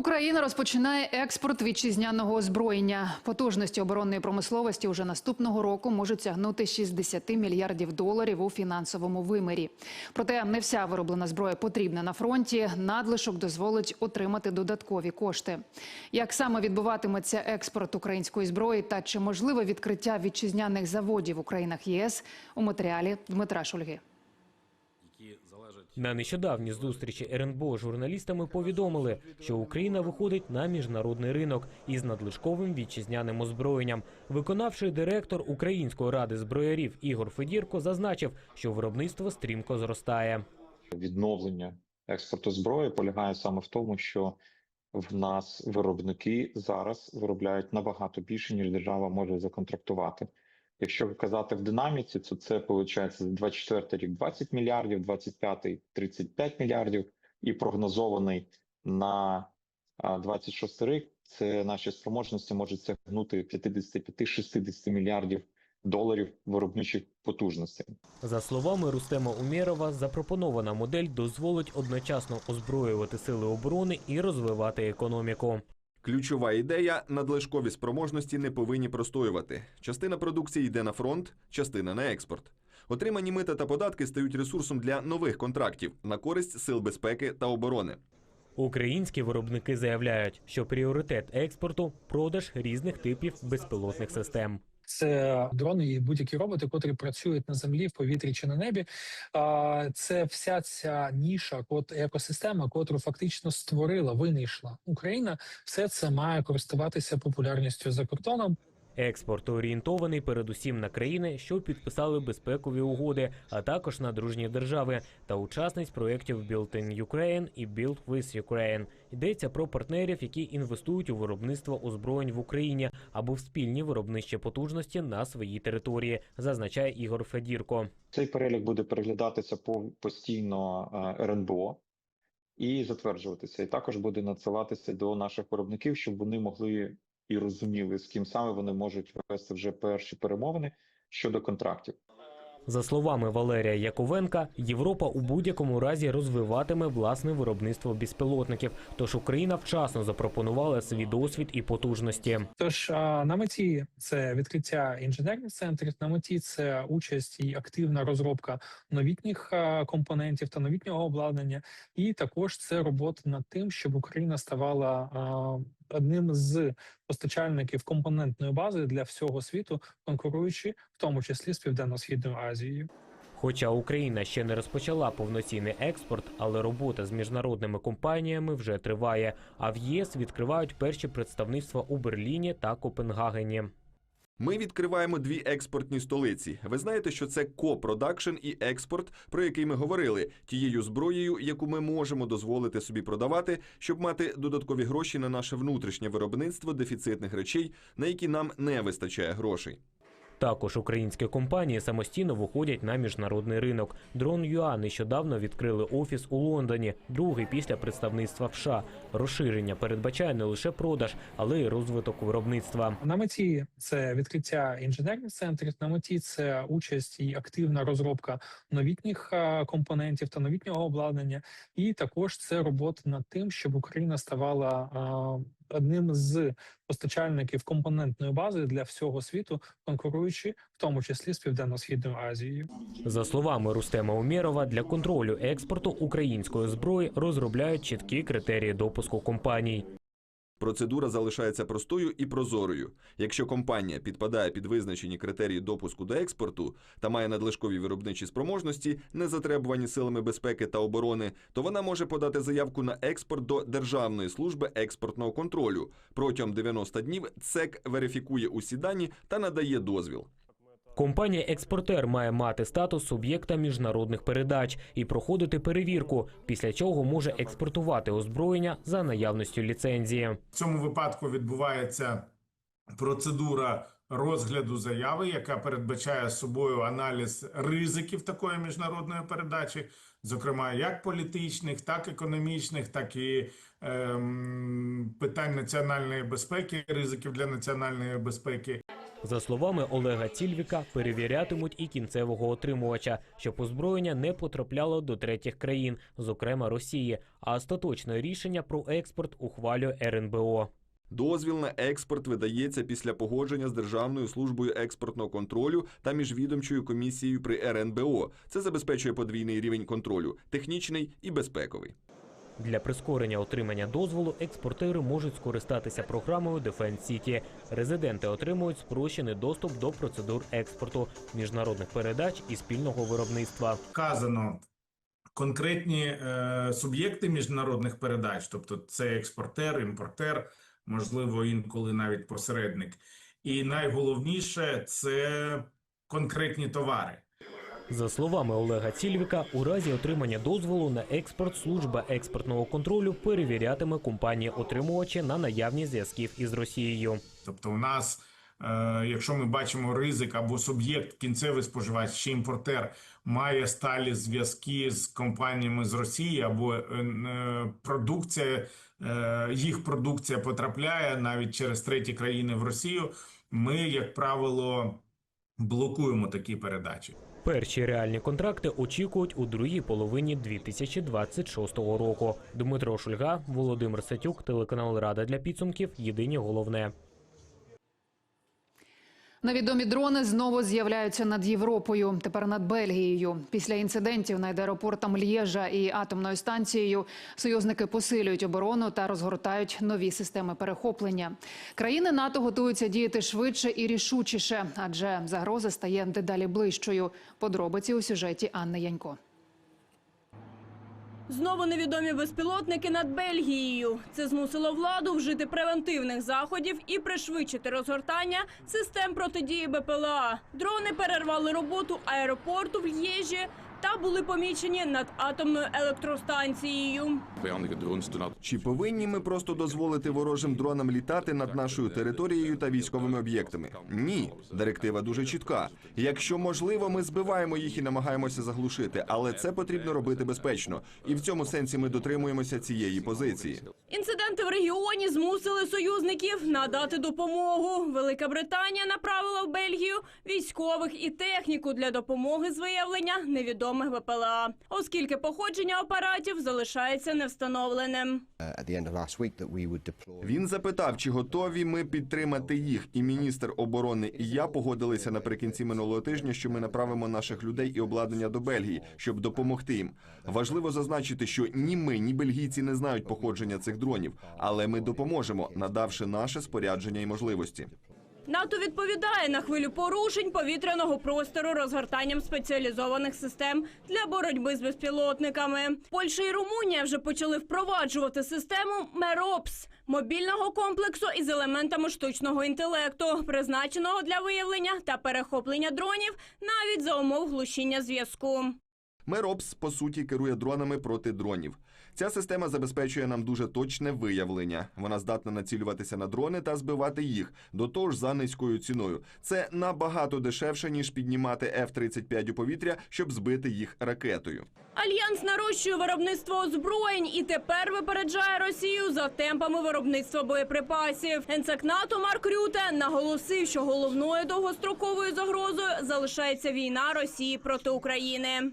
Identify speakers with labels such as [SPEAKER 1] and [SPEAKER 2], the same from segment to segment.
[SPEAKER 1] Україна розпочинає експорт вітчизняного озброєння. Потужності оборонної промисловості уже наступного року можуть сягнути 60 мільярдів доларів у фінансовому вимірі. Проте не вся вироблена зброя потрібна на фронті. Надлишок дозволить отримати додаткові кошти. Як саме відбуватиметься експорт української зброї та чи можливе відкриття вітчизняних заводів у країнах ЄС у матеріалі Дмитра Шульги.
[SPEAKER 2] На нещодавній зустрічі РНБО з журналістами повідомили, що Україна виходить на міжнародний ринок із надлишковим вітчизняним озброєнням. Виконавчий директор Української ради зброярів Ігор Федірко зазначив, що виробництво стрімко зростає.
[SPEAKER 3] відновлення експорту зброї полягає саме в тому, що в нас виробники зараз виробляють набагато більше, ніж держава може законтрактувати. Якщо казати в динаміці, то це виходить за 24 рік 20 мільярдів, 25 – 35 мільярдів, і прогнозований на а, 26 рік це наші спроможності можуть сягнути 55-60 мільярдів доларів виробничих потужностей.
[SPEAKER 2] За словами Рустема Умєрова, запропонована модель дозволить одночасно озброювати сили оборони і розвивати економіку.
[SPEAKER 4] Ключова ідея надлишкові спроможності не повинні простоювати. Частина продукції йде на фронт, частина на експорт. Отримані мита та податки стають ресурсом для нових контрактів на користь сил безпеки та оборони.
[SPEAKER 2] Українські виробники заявляють, що пріоритет експорту продаж різних типів безпілотних систем.
[SPEAKER 5] Це дрони і будь-які роботи, котрі працюють на землі, в повітрі чи на небі. Це вся ця ніша, кот екосистема, котру фактично створила, винайшла Україна. Все це має користуватися популярністю за кордоном.
[SPEAKER 2] Експорт орієнтований передусім на країни, що підписали безпекові угоди, а також на дружні держави та учасниць проєктів Build in Ukraine і Build with Ukraine. Йдеться про партнерів, які інвестують у виробництво озброєнь в Україні або в спільні виробничі потужності на своїй території, зазначає Ігор Федірко.
[SPEAKER 3] Цей перелік буде переглядатися по постійно е, РНБО і затверджуватися. І також буде надсилатися до наших виробників, щоб вони могли і розуміли, з ким саме вони можуть вести вже перші перемовини щодо контрактів.
[SPEAKER 2] За словами Валерія Яковенка, Європа у будь-якому разі розвиватиме власне виробництво безпілотників. Тож Україна вчасно запропонувала свій досвід і потужності.
[SPEAKER 5] Тож на меті це відкриття інженерних центрів, на меті це участь і активна розробка новітніх компонентів та новітнього обладнання, і також це робота над тим, щоб Україна ставала одним з постачальників компонентної бази для всього світу, конкуруючи в тому числі з південно-східною Азією.
[SPEAKER 2] Хоча Україна ще не розпочала повноцінний експорт, але робота з міжнародними компаніями вже триває. А в ЄС відкривають перші представництва у Берліні та Копенгагені.
[SPEAKER 4] Ми відкриваємо дві експортні столиці. Ви знаєте, що це ко-продакшн і експорт, про який ми говорили, тією зброєю, яку ми можемо дозволити собі продавати, щоб мати додаткові гроші на наше внутрішнє виробництво дефіцитних речей, на які нам не вистачає грошей.
[SPEAKER 2] Також українські компанії самостійно виходять на міжнародний ринок. Юа нещодавно відкрили офіс у Лондоні, другий після представництва в США. Розширення передбачає не лише продаж, але й розвиток виробництва.
[SPEAKER 5] На меті це відкриття інженерних центрів, на меті це участь і активна розробка новітніх компонентів та новітнього обладнання, і також це робота над тим, щоб Україна ставала а, одним з постачальників компонентної бази для всього світу, конкуруючи в тому числі з південно-східною Азією.
[SPEAKER 2] За словами Рустема Умєрова, для контролю експорту української зброї розробляють чіткі критерії допуску компаній.
[SPEAKER 4] Процедура залишається простою і прозорою. Якщо компанія підпадає під визначені критерії допуску до експорту та має надлишкові виробничі спроможності, не затребувані силами безпеки та оборони, то вона може подати заявку на експорт до Державної служби експортного контролю. Протягом 90 днів ЦЕК верифікує усі дані та надає дозвіл.
[SPEAKER 2] Компанія-експортер має мати статус суб'єкта міжнародних передач і проходити перевірку, після чого може експортувати озброєння за наявністю ліцензії.
[SPEAKER 6] В цьому випадку відбувається процедура розгляду заяви, яка передбачає собою аналіз ризиків такої міжнародної передачі, зокрема як політичних, так економічних, так і ем, питань національної безпеки, ризиків для національної безпеки.
[SPEAKER 2] За словами Олега Цільвіка, перевірятимуть і кінцевого отримувача, щоб озброєння не потрапляло до третіх країн, зокрема Росії. А остаточне рішення про експорт ухвалює РНБО.
[SPEAKER 4] Дозвіл на експорт видається після погодження з Державною службою експортного контролю та міжвідомчою комісією при РНБО. Це забезпечує подвійний рівень контролю технічний і безпековий.
[SPEAKER 2] Для прискорення отримання дозволу експортери можуть скористатися програмою Defense City. Резиденти отримують спрощений доступ до процедур експорту, міжнародних передач і спільного виробництва.
[SPEAKER 6] Вказано конкретні е, суб'єкти міжнародних передач, тобто це експортер, імпортер, можливо, інколи навіть посередник. І найголовніше це конкретні товари.
[SPEAKER 2] За словами Олега Цільвіка, у разі отримання дозволу на експорт служба експортного контролю перевірятиме компанії отримувачі на наявність зв'язків із Росією.
[SPEAKER 6] Тобто, у нас, е, якщо ми бачимо ризик або суб'єкт, кінцевий споживач чи імпортер має сталі зв'язки з компаніями з Росії, або е, е, продукція, їх продукція потрапляє навіть через треті країни в Росію, ми, як правило, блокуємо такі передачі.
[SPEAKER 2] Перші реальні контракти очікують у другій половині 2026 року. Дмитро Шульга, Володимир Сатюк, телеканал Рада для підсумків. Єдині головне.
[SPEAKER 1] Невідомі дрони знову з'являються над Європою. Тепер над Бельгією. Після інцидентів над аеропортом Лєжа і атомною станцією союзники посилюють оборону та розгортають нові системи перехоплення. Країни НАТО готуються діяти швидше і рішучіше, адже загроза стає дедалі ближчою. Подробиці у сюжеті Анни Янько.
[SPEAKER 7] Знову невідомі безпілотники над Бельгією. Це змусило владу вжити превентивних заходів і пришвидшити розгортання систем протидії БПЛА. Дрони перервали роботу аеропорту в Л'єжі та були помічені над атомною електростанцією.
[SPEAKER 4] Чи повинні ми просто дозволити ворожим дронам літати над нашою територією та військовими об'єктами? Ні, директива дуже чітка. Якщо можливо, ми збиваємо їх і намагаємося заглушити, але це потрібно робити безпечно. І в цьому сенсі ми дотримуємося цієї позиції.
[SPEAKER 7] Інциденти в регіоні змусили союзників надати допомогу. Велика Британія направила в Бельгію військових і техніку для допомоги з виявлення невідомих БПЛА, оскільки походження апаратів залишається невстановленим.
[SPEAKER 4] Він запитав, чи готові ми підтримати їх. І міністр оборони і я погодилися наприкінці минулого тижня, що ми направимо наших людей і обладнання до Бельгії, щоб допомогти їм. Важливо зазначити, що ні ми, ні бельгійці не знають походження цих дронів, але ми допоможемо, надавши наше спорядження і можливості.
[SPEAKER 7] НАТО відповідає на хвилю порушень повітряного простору розгортанням спеціалізованих систем для боротьби з безпілотниками. Польща і Румунія вже почали впроваджувати систему МЕРОПС – мобільного комплексу із елементами штучного інтелекту, призначеного для виявлення та перехоплення дронів навіть за умов глушіння зв'язку.
[SPEAKER 4] Меропс по суті керує дронами проти дронів. Ця система забезпечує нам дуже точне виявлення. Вона здатна націлюватися на дрони та збивати їх до того ж за низькою ціною. Це набагато дешевше ніж піднімати F-35 у повітря, щоб збити їх ракетою.
[SPEAKER 7] Альянс нарощує виробництво озброєнь і тепер випереджає Росію за темпами виробництва боєприпасів. Генсек НАТО Марк Рюте наголосив, що головною довгостроковою загрозою залишається війна Росії проти України.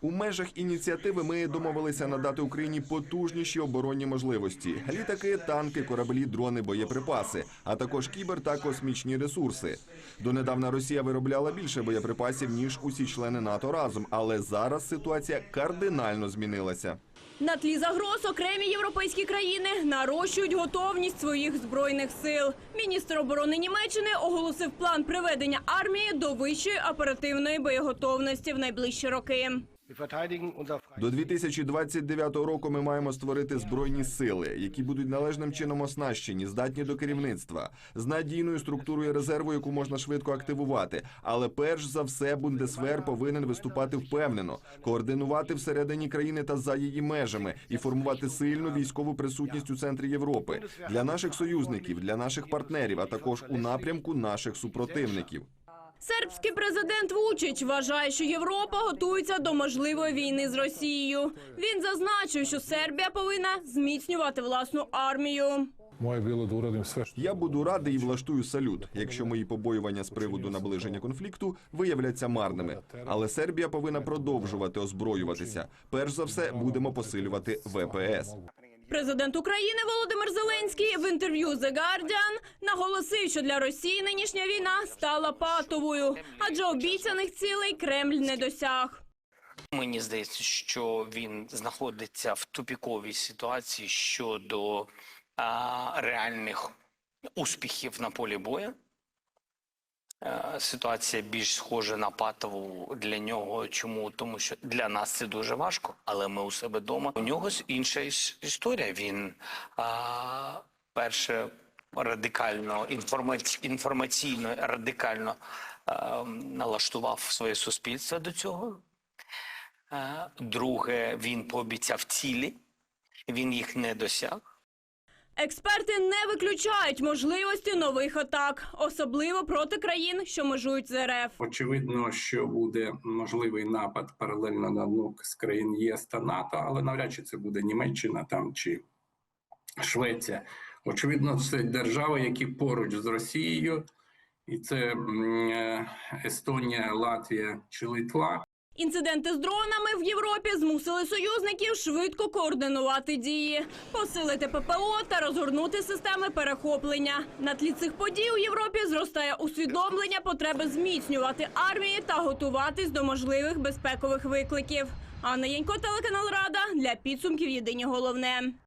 [SPEAKER 4] У межах ініціативи ми домовилися надати Україні потужніші оборонні можливості: літаки, танки, кораблі, дрони, боєприпаси, а також кібер та космічні ресурси. Донедавна Росія виробляла більше боєприпасів ніж усі члени НАТО разом, але зараз ситуація кардинально змінилася.
[SPEAKER 7] На тлі загроз окремі європейські країни нарощують готовність своїх збройних сил. Міністр оборони Німеччини оголосив план приведення армії до вищої оперативної боєготовності в найближчі роки.
[SPEAKER 4] До 2029 року ми маємо створити збройні сили, які будуть належним чином оснащені, здатні до керівництва, з надійною структурою резерву, яку можна швидко активувати. Але перш за все Бундесвер повинен виступати впевнено, координувати всередині країни та за її межами і формувати сильну військову присутність у центрі Європи для наших союзників, для наших партнерів, а також у напрямку наших супротивників.
[SPEAKER 7] Сербський президент Вучич вважає, що Європа готується до можливої війни з Росією. Він зазначив, що Сербія повинна зміцнювати власну армію.
[SPEAKER 8] Sve što
[SPEAKER 4] Я буду радий і влаштую салют, якщо мої побоювання з приводу наближення конфлікту виявляться марними. Але Сербія повинна продовжувати озброюватися. Перш за все, будемо посилювати ВПС.
[SPEAKER 7] Президент України Володимир Зеленський в інтерв'ю The Guardian наголосив, що для Росії нинішня війна стала патовою, адже обіцяних цілей Кремль не досяг.
[SPEAKER 9] Мені здається, що він знаходиться в тупіковій ситуації щодо а, реальних успіхів на полі бою. Е, Ситуація більш схожа на патову для нього. Чому? Тому що для нас це дуже важко, але ми у себе вдома. У нього інша історія. Він а, перше радикально інформаційно радикально а, налаштував своє суспільство до цього. Е, Друге, він пообіцяв цілі, він їх не досяг.
[SPEAKER 7] Експерти не виключають можливості нових атак, особливо проти країн, що межують з РФ.
[SPEAKER 10] Очевидно, що буде можливий напад паралельно на одну з країн ЄС та НАТО, але навряд чи це буде Німеччина там чи Швеція. Очевидно, це держави, які поруч з Росією, і це е, Естонія, Латвія чи Литва.
[SPEAKER 7] Інциденти з дронами в Європі змусили союзників швидко координувати дії, посилити ППО та розгорнути системи перехоплення. На тлі цих подій у Європі зростає усвідомлення потреби зміцнювати армії та готуватись до можливих безпекових викликів. Анна Янько, телеканал Рада для підсумків Єдині головне.